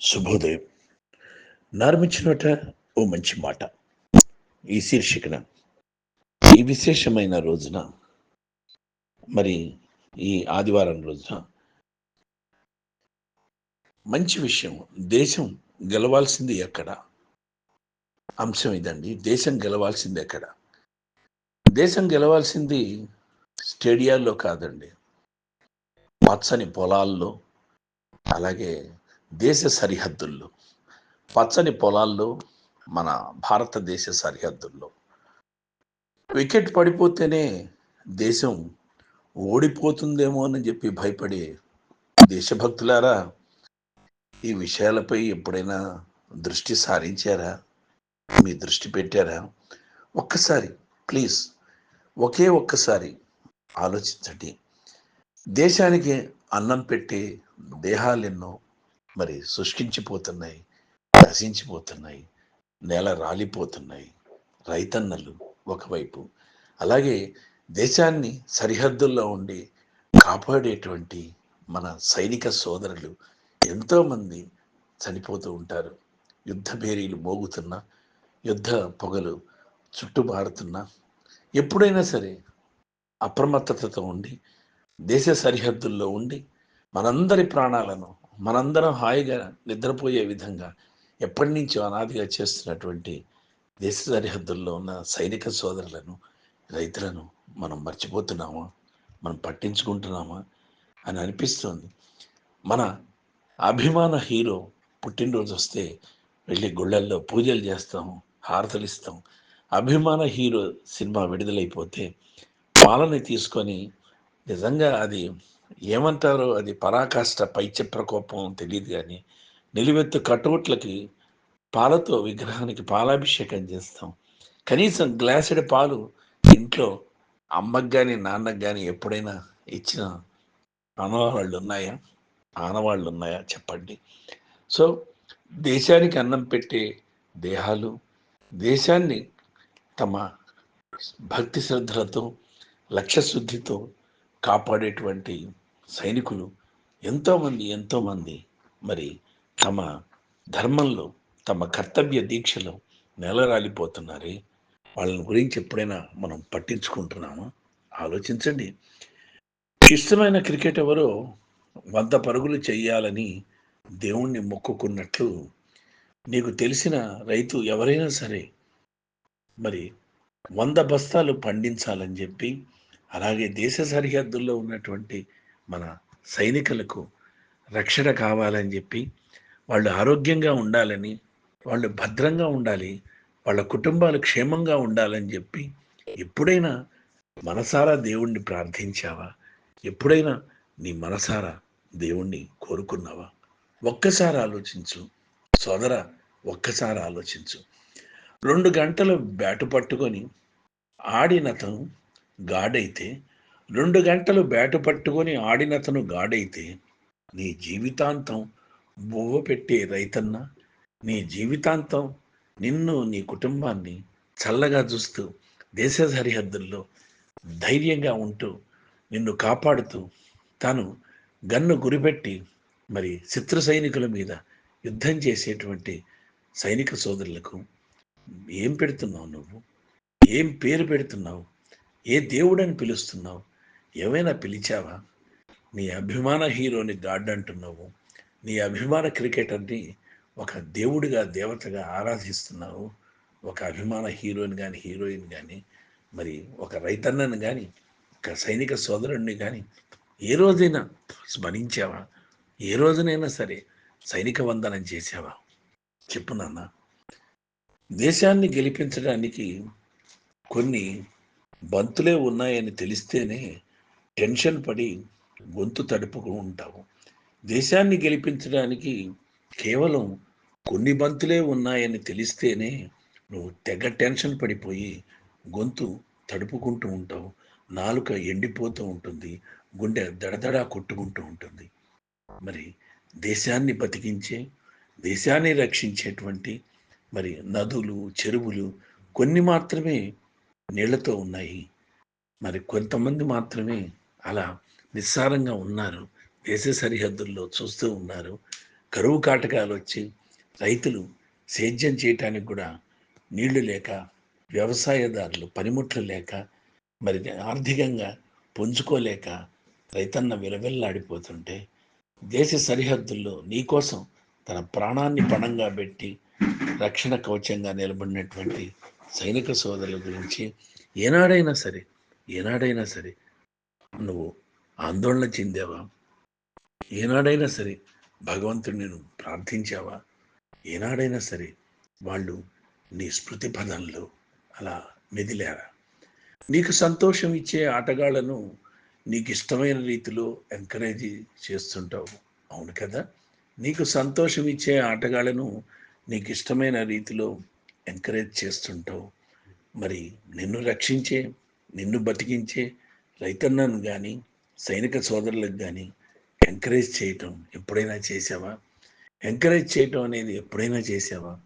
శుభోదయం. నార్మించినట ఓ మంచి మాట. ఈ శీర్షికన. ఈ విశేషమైన రోజున మరి ఈ ఆదివారం రోజున మంచి విషయం దేశం గెలవాల్సింది ఎక్కడ? అంశం ఇదండి దేశం గెలవాల్సింది ఎక్కడ? దేశం గెలవాల్సింది స్టేడియాల్లో కాదండి పచ్చని పొలాల్లో అలాగే దేశ సరిహద్దుల్లో పచ్చని పొలాల్లో మన భారతదేశ సరిహద్దుల్లో. వికెట్ పడిపోతేనే దేశం ఓడిపోతుందేమో అని చెప్పి భయపడే దేశభక్తులారా ఈ విషయాలపై ఎప్పుడైనా దృష్టి సారించారా? మీ దృష్టి పెట్టారా? ఒక్కసారి ప్లీజ్ ఒకే ఒక్కసారి ఆలోచించండి. దేశానికి అన్నం పెట్టే దేహాలెన్నో మరి శుష్కించిపోతున్నాయి నశించిపోతున్నాయి నేల రాలిపోతున్నాయి రైతన్నలు ఒకవైపు. అలాగే దేశాన్ని సరిహద్దుల్లో ఉండి కాపాడేటువంటి మన సైనిక సోదరులు ఎంతోమంది చనిపోతూ ఉంటారు. యుద్ధ భేరీలు మోగుతున్నా యుద్ధ పొగలు చుట్టుబారుతున్నా ఎప్పుడైనా సరే అప్రమత్తతతో ఉండి దేశ సరిహద్దుల్లో ఉండి మనందరి ప్రాణాలను మనందరం హాయిగా నిద్రపోయే విధంగా ఎప్పటి నుంచో అనాదిగా చేస్తున్నటువంటి దేశ సరిహద్దుల్లో ఉన్న సైనిక సోదరులను రైతులను మనం మర్చిపోతున్నామా? మనం పట్టించుకుంటున్నామా? అని అనిపిస్తుంది. మన అభిమాన హీరో పుట్టినరోజు వస్తే వెళ్ళి గుళ్ళల్లో పూజలు చేస్తాం హారతలు ఇస్తాం. అభిమాన హీరో సినిమా విడుదలైపోతే పాలని తీసుకొని నిజంగా అది ఏమంటారో? అది పరాకాష్ట పైచ ప్రకోపం తెలియదు కానీ నిలువెత్తు కటౌట్లకి పాలతో విగ్రహానికి పాలాభిషేకం చేస్తాం. కనీసం గ్లాసుడి పాలు ఇంట్లో అమ్మకు కానీ నాన్నకు కానీ ఎప్పుడైనా ఇచ్చిన ఆనవాళ్ళు ఉన్నాయా? ఆనవాళ్ళు ఉన్నాయా? చెప్పండి. సో దేశానికి అన్నం పెట్టే దేహాలు దేశాన్ని తమ భక్తి శ్రద్ధలతో లక్ష్యశుద్ధితో కాపాడేటువంటి సైనికులు ఎంతోమంది ఎంతోమంది మరి తమ ధర్మంలో తమ కర్తవ్య దీక్షలో నెలరాలిపోతున్నారే. వాళ్ళని గురించి ఎప్పుడైనా మనం పట్టించుకుంటున్నామా? ఆలోచించండి. ఇష్టమైన క్రికెట్ ఎవరో వంద పరుగులు చేయాలని దేవుణ్ణి మొక్కుకున్నట్లు నీకు తెలిసిన రైతు ఎవరైనా సరే మరి వంద బస్తాలు పండించాలని చెప్పి అలాగే దేశ సరిహద్దుల్లో ఉన్నటువంటి మన సైనికులకు రక్షణ కావాలని చెప్పి వాళ్ళు ఆరోగ్యంగా ఉండాలని వాళ్ళు భద్రంగా ఉండాలి వాళ్ళ కుటుంబాలు క్షేమంగా ఉండాలని చెప్పి ఎప్పుడైనా మనసారా దేవుణ్ణి ప్రార్థించావా? ఎప్పుడైనా నీ మనసారా దేవుణ్ణి కోరుకున్నావా? ఒక్కసారి ఆలోచించు. సోదర ఒక్కసారి ఆలోచించు. రెండు గంటలు బ్యాటు పట్టుకొని ఆడినతను గాడైతే రెండు గంటలు బ్యాటు పట్టుకొని ఆడినతను గాడైతే నీ జీవితాంతం బువ్వ పెట్టే రైతన్న. నీ జీవితాంతం నిన్ను నీ కుటుంబాన్ని చల్లగా చూస్తూ దేశ సరిహద్దుల్లో ధైర్యంగా ఉంటూ నిన్ను కాపాడుతూ తాను గన్ను గురిపెట్టి మరి శత్రు సైనికుల మీద యుద్ధం చేసేటువంటి సైనిక సోదరులకు ఏం పెడుతున్నావు నువ్వు? ఏం పేరు పెడుతున్నావు? ఏ దేవుడని పిలుస్తున్నావు? ఏమైనా పిలిచావా? నీ అభిమాన హీరోని గాడ్ అంటున్నావు. నీ అభిమాన క్రికెటర్ని ఒక దేవుడిగా దేవతగా ఆరాధిస్తున్నావు. ఒక అభిమాన హీరోని కానీ హీరోయిన్ కానీ మరి ఒక రైతన్నను కానీ ఒక సైనిక సోదరుడిని కానీ ఏ రోజైనా స్మరించావా? ఏ రోజునైనా సరే సైనిక వందనం చేసావా చెప్పు నాన్న. దేశాన్ని గెలిపించడానికి కొన్ని బంతులే ఉన్నాయని తెలిస్తేనే టెన్షన్ పడి గొంతు తడుపుకు ఉంటావు. దేశాన్ని గెలిపించడానికి కేవలం కొన్ని బంతులే ఉన్నాయని తెలిస్తేనే నువ్వు తెగ టెన్షన్ పడిపోయి గొంతు తడుపుకుంటూ ఉంటావు. నాలుక ఎండిపోతూ ఉంటుంది. గుండె దడదడా కొట్టుకుంటూ ఉంటుంది. మరి దేశాన్ని బతికించే దేశాన్ని రక్షించేటువంటి మరి నదులు చెరువులు కొన్ని మాత్రమే నీళ్ళతో ఉన్నాయి. మరి కొంతమంది మాత్రమే అలా నిస్సారంగా ఉన్నారు. దేశ సరిహద్దుల్లో చూస్తూ ఉన్నారు. కరువు కాటకాలు వచ్చి రైతులు సేద్యం చేయటానికి కూడా నీళ్ళు లేక వ్యవసాయదారులు పనిముట్లు లేక మరి ఆర్థికంగా పుంజుకోలేక రైతన్న విలవిల్లాడిపోతుంటే దేశ సరిహద్దుల్లో నీకోసం తన ప్రాణాన్ని పణంగా పెట్టి రక్షణ కవచంగా నిలబడినటువంటి సైనిక సోదరుల గురించి ఏనాడైనా సరే ఏనాడైనా సరే నువ్వు ఆందోళన చెందావా? ఏనాడైనా సరే భగవంతుడు నేను ప్రార్థించావా? ఏనాడైనా సరే వాళ్ళు నీ స్మృతి పదంలో అలా మెదిలారా? నీకు సంతోషం ఇచ్చే ఆటగాళ్ళను నీకు ఇష్టమైన రీతిలో ఎంకరేజ్ చేస్తుంటావు. అవును కదా? నీకు సంతోషం ఇచ్చే ఆటగాళ్ళను నీకు ఇష్టమైన రీతిలో ఎంకరేజ్ చేస్తుంటావు. మరి నిన్ను రక్షించే నిన్ను బతికించే రైతన్నను కానీ సైనిక సోదరులకు కానీ ఎంకరేజ్ చేయటం ఎప్పుడైనా చేసావా ఎంకరేజ్ చేయటం అనేది ఎప్పుడైనా చేసావా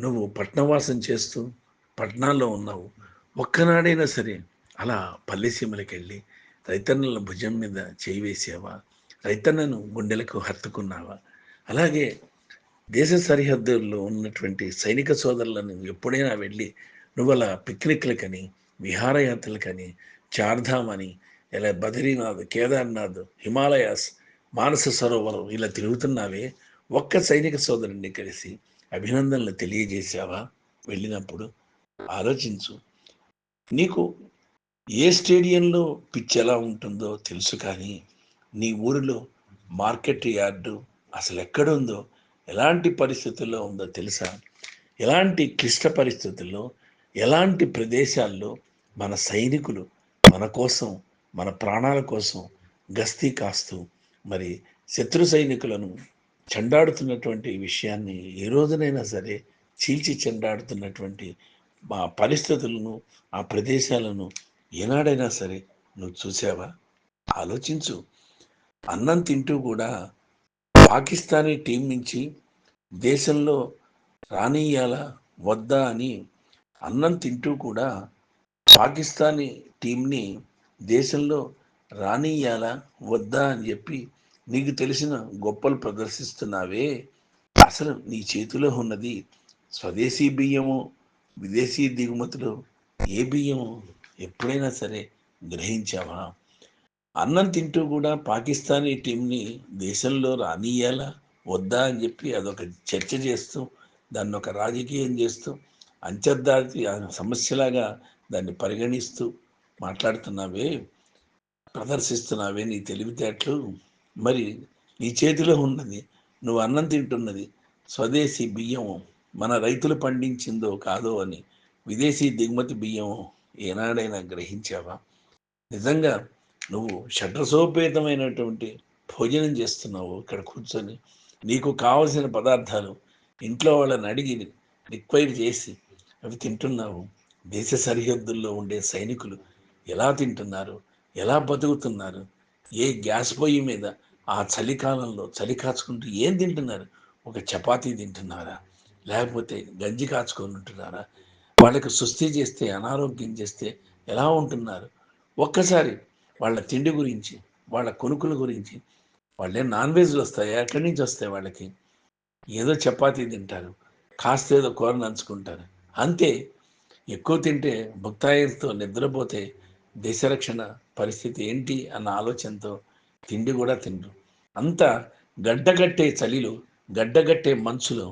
నువ్వు పట్నవాసం చేస్తూ పట్నాల్లో ఉన్నావు. ఒక్కనాడైనా సరే అలా పల్లెసీమలకు వెళ్ళి రైతన్నల భుజం మీద చేయి వేసావా? రైతన్నను గుండెలకు హత్తుకున్నావా? అలాగే దేశ సరిహద్దుల్లో ఉన్నటువంటి సైనిక సోదరులను ఎప్పుడైనా వెళ్ళి నువ్వు అలా పిక్నిక్లకని విహారయాత్రలకని చార్ధామ్ అని ఇలా బద్రీనాథ్ కేదార్నాథ్ హిమాలయాస్ మానస సరోవరం ఇలా తిరుగుతున్నావే. ఒక్క సైనిక సోదరుడిని కలిసి అభినందనలు తెలియజేశావా? వెళ్ళినప్పుడు ఆలోచించు. నీకు ఏ స్టేడియంలో పిచ్ ఎలా ఉంటుందో తెలుసు కానీ నీ ఊరిలో మార్కెట్ యార్డు అసలు ఎక్కడుందో ఎలాంటి పరిస్థితుల్లో ఉందో తెలుసా? ఎలాంటి క్లిష్ట పరిస్థితుల్లో ఎలాంటి ప్రదేశాల్లో మన సైనికులు మన కోసం మన ప్రాణాల కోసం గస్తీ కాస్తూ మరి శత్రు సైనికులను చెండాడుతున్నటువంటి విషయాన్ని ఏ రోజునైనా సరే చీల్చి చెండాడుతున్నటువంటి ఆ పరిస్థితులను ఆ ప్రదేశాలను ఏనాడైనా సరే నువ్వు చూసావా? ఆలోచించు. అన్నం తింటూ కూడా పాకిస్తానీ టీం నుంచి దేశంలో రానియాల వద్దా అని అన్నం తింటూ కూడా పాకిస్తానీ టీంని దేశంలో రానియాలా వద్దా అని చెప్పి నీకు తెలిసిన గొప్పలు ప్రదర్శిస్తున్నావే. అసలు నీ చేతిలో ఉన్నది స్వదేశీ బియ్యము విదేశీ దిగుమతులు ఏ బియ్యము ఎప్పుడైనా సరే గ్రహించావా? అన్నం తింటూ కూడా పాకిస్తానీ టీంని దేశంలో రానియాలా వద్దా అని చెప్పి అదొక చర్చ చేస్తూ దాన్ని ఒక రాజకీయం చేస్తూ అంతర్జాతీయ సమస్యలాగా దాన్ని పరిగణిస్తూ మాట్లాడుతున్నావే ప్రదర్శిస్తున్నావే నీ తెలివితేటలు. మరి నీ చేతిలో ఉన్నది నువ్వు అన్నం తింటున్నది స్వదేశీ బియ్యం మన రైతులు పండించిందో కాదో అని విదేశీ దిగుమతి బియ్యం ఏనాడైనా గ్రహించావా? నిజంగా నువ్వు షడ్రసోపేతమైనటువంటి భోజనం చేస్తున్నావు ఇక్కడ కూర్చొని. నీకు కావలసిన పదార్థాలు ఇంట్లో వాళ్ళని అడిగి రిక్వైర్ చేసి అవి తింటున్నావు. దేశ సరిహద్దుల్లో ఉండే సైనికులు ఎలా తింటున్నారు ఎలా బతుకుతున్నారు ఏ గ్యాస్ పొయ్యి మీద ఆ చలికాలంలో చలి కాచుకుంటూ ఏం తింటున్నారు ఒక చపాతీ తింటున్నారా లేకపోతే గంజి కాచుకొని ఉంటున్నారా వాళ్ళకి సుస్థి చేస్తే అనారోగ్యం చేస్తే ఎలా ఉంటున్నారు? ఒక్కసారి వాళ్ళ తిండి గురించి వాళ్ళ కొనుక్కుల గురించి వాళ్ళే నాన్ వెజ్లు వస్తాయి? ఎక్కడి నుంచి వస్తాయి వాళ్ళకి? ఏదో చపాతీ తింటారు కాస్త ఏదో కూర నంచుకుంటారు. అంతే ఎక్కువ తింటే భుక్తాయిలతో నిద్రపోతే దేశరక్షణ పరిస్థితి ఏంటి అన్న ఆలోచనతో తిండి కూడా తిండ్రు అంతా గడ్డగట్టే చలిలో గడ్డగట్టే మంచులో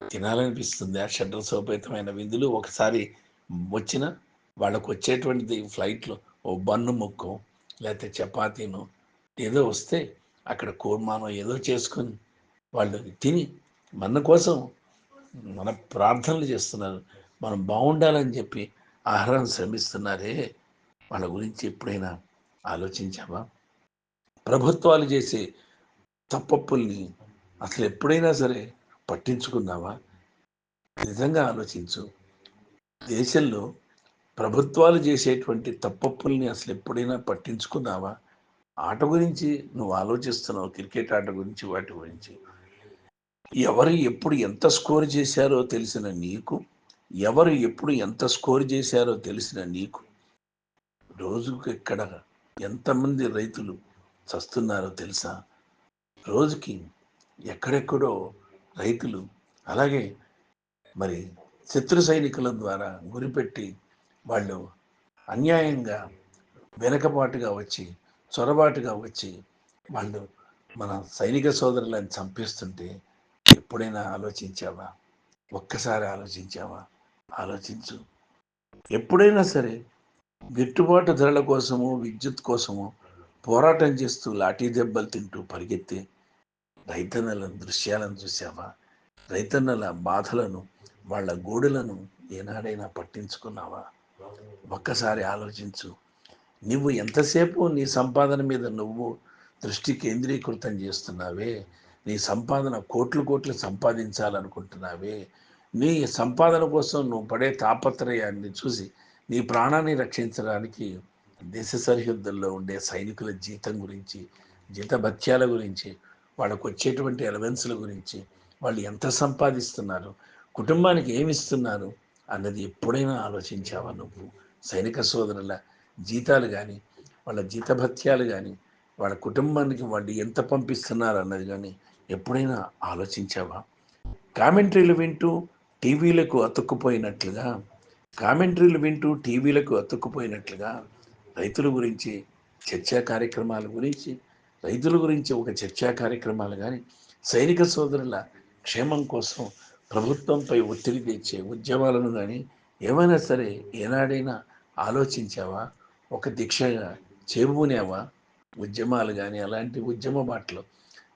తినాలనిపిస్తుంది. ఆ షడ్రసోపేతమైన విందులు ఒకసారి వచ్చిన వాళ్ళకు వచ్చేటువంటిది ఫ్లైట్లో ఓ బన్ను ముక్కో లేకపోతే చపాతీనో ఏదో వస్తే అక్కడ కూర్మానో ఏదో చేసుకొని వాళ్ళు తిని మన కోసం మన ప్రార్థనలు చేస్తున్నారు. మనం బాగుండాలని చెప్పి ఆహారం శ్రమిస్తున్నారే? వాళ్ళ గురించి ఎప్పుడైనా ఆలోచించావా? ప్రభుత్వాలు చేసే తప్పప్పుల్ని అసలు ఎప్పుడైనా సరే పట్టించుకున్నావా? నిజంగా ఆలోచించు. దేశంలో ప్రభుత్వాలు చేసేటువంటి తప్పప్పుల్ని అసలు ఎప్పుడైనా పట్టించుకున్నావా? ఆట గురించి నువ్వు ఆలోచిస్తున్నావు క్రికెట్ ఆట గురించి వాటి గురించి. ఎవరు ఎప్పుడు ఎంత స్కోర్ చేశారో తెలిసిన నీకు? ఎవరు ఎప్పుడు ఎంత స్కోర్ చేశారో తెలిసిన నీకు? రోజుకు ఎక్కడ ఎంతమంది రైతులు చస్తున్నారో తెలుసా? రోజుకి ఎక్కడెక్కడో రైతులు అలాగే మరి శత్రు సైనికుల ద్వారా గురిపెట్టి వాళ్ళు అన్యాయంగా వెనకబాటుగా వచ్చి చొరబాటుగా వచ్చి వాళ్ళు మన సైనిక సోదరులను చంపిస్తుంటే ఎప్పుడైనా ఆలోచించావా? ఒక్కసారి ఆలోచించావా? ఆలోచించు. ఎప్పుడైనా సరే గిట్టుబాటు ధరల కోసము విద్యుత్ కోసము పోరాటం చేస్తూ లాఠీ దెబ్బలు తింటూ పరిగెత్తి రైతన్నల దృశ్యాలను చూసావా రైతన్నల బాధలను వాళ్ళ గోడులను ఏనాడైనా పట్టించుకున్నావా? ఒక్కసారి ఆలోచించు. నువ్వు ఎంతసేపు నీ సంపాదన మీద నువ్వు దృష్టి కేంద్రీకృతం చేస్తున్నావే? నీ సంపాదన కోట్లు కోట్లు సంపాదించాలనుకుంటున్నావే? నీ సంపాదన కోసం నువ్వు పడే తాపత్రయాన్ని చూసి నీ ప్రాణాన్ని రక్షించడానికి దేశ సరిహద్దుల్లో ఉండే సైనికుల జీతం గురించి జీతభత్యాల గురించి వాళ్ళకు వచ్చేటువంటి అలవెన్స్ల గురించి వాళ్ళు ఎంత సంపాదిస్తున్నారు కుటుంబానికి ఏమిస్తున్నారు అన్నది ఎప్పుడైనా ఆలోచించావా నువ్వు? సైనిక సోదరుల జీతాలు కానీ వాళ్ళ జీతభత్యాలు కానీ వాళ్ళ కుటుంబానికి వాళ్ళు ఎంత పంపిస్తున్నారు అన్నది కానీ ఎప్పుడైనా ఆలోచించావా? కామెంటరీలు వింటూ టీవీలకు అతుక్కుపోయినట్లుగా కామెంటరీలు వింటూ టీవీలకు అతుక్కుపోయినట్లుగా రైతుల గురించి చర్చా కార్యక్రమాల గురించి రైతుల గురించి ఒక చర్చా కార్యక్రమాలు కానీ సైనిక సోదరుల క్షేమం కోసం ప్రభుత్వంపై ఒత్తిడి తెచ్చే ఉద్యమాలను కానీ ఏమైనా సరే ఏనాడైనా ఆలోచించావా? ఒక దీక్షగా చేబూనేవా? ఉద్యమాలు కానీ అలాంటి ఉద్యమ బాటలో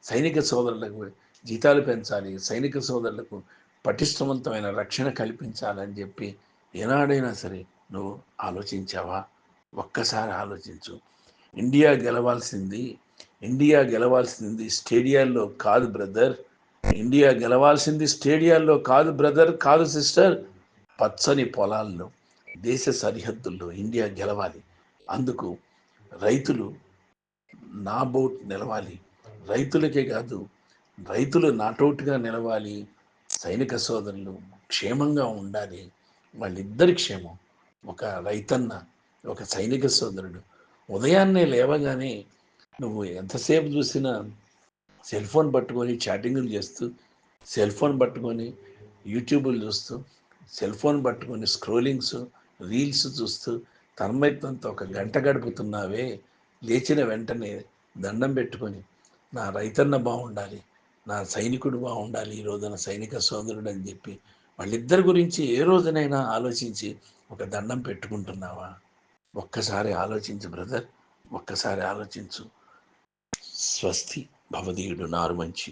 సైనిక సోదరులకు జీతాలు పెంచాలి సైనిక సోదరులకు పటిష్టవంతమైన రక్షణ కల్పించాలని చెప్పి ఏనాడైనా సరే నువ్వు ఆలోచించావా? ఒక్కసారి ఆలోచించు. ఇండియా గెలవాల్సింది ఇండియా గెలవాల్సింది స్టేడియాల్లో కాదు బ్రదర్. ఇండియా గెలవాల్సింది స్టేడియాల్లో కాదు బ్రదర్ కాదు సిస్టర్. పచ్చని పొలాల్లో దేశ సరిహద్దుల్లో ఇండియా గెలవాలి. అందుకు రైతులు నా బోట్ నిలవాలి. రైతులకే కాదు రైతులు నాటౌట్గా నిలవాలి. సైనిక సోదరులు క్షేమంగా ఉండాలి. వాళ్ళిద్దరి క్షేమం. ఒక రైతన్న ఒక సైనిక సోదరుడు. ఉదయాన్నే లేవగానే నువ్వు ఎంతసేపు చూసినా సెల్ ఫోన్ పట్టుకొని చాటింగులు చేస్తూ సెల్ ఫోన్ పట్టుకొని యూట్యూబ్లు చూస్తూ సెల్ ఫోన్ పట్టుకొని స్క్రోలింగ్స్ రీల్స్ చూస్తూ తన్మయత్వంతో ఒక గంట గడుపుతున్నావే. లేచిన వెంటనే దండం పెట్టుకొని నా రైతన్న బాగుండాలి. నా సైనికుడు బాగుండాలి ఈ రోజున సైనిక సోదరుడు అని చెప్పి వాళ్ళిద్దరి గురించి ఏ రోజునైనా ఆలోచించి ఒక దండం పెట్టుకుంటున్నావా? ఒక్కసారి ఆలోచించు బ్రదర్ ఒక్కసారి ఆలోచించు. స్వస్తి భవదీయుడు నారు మంచి.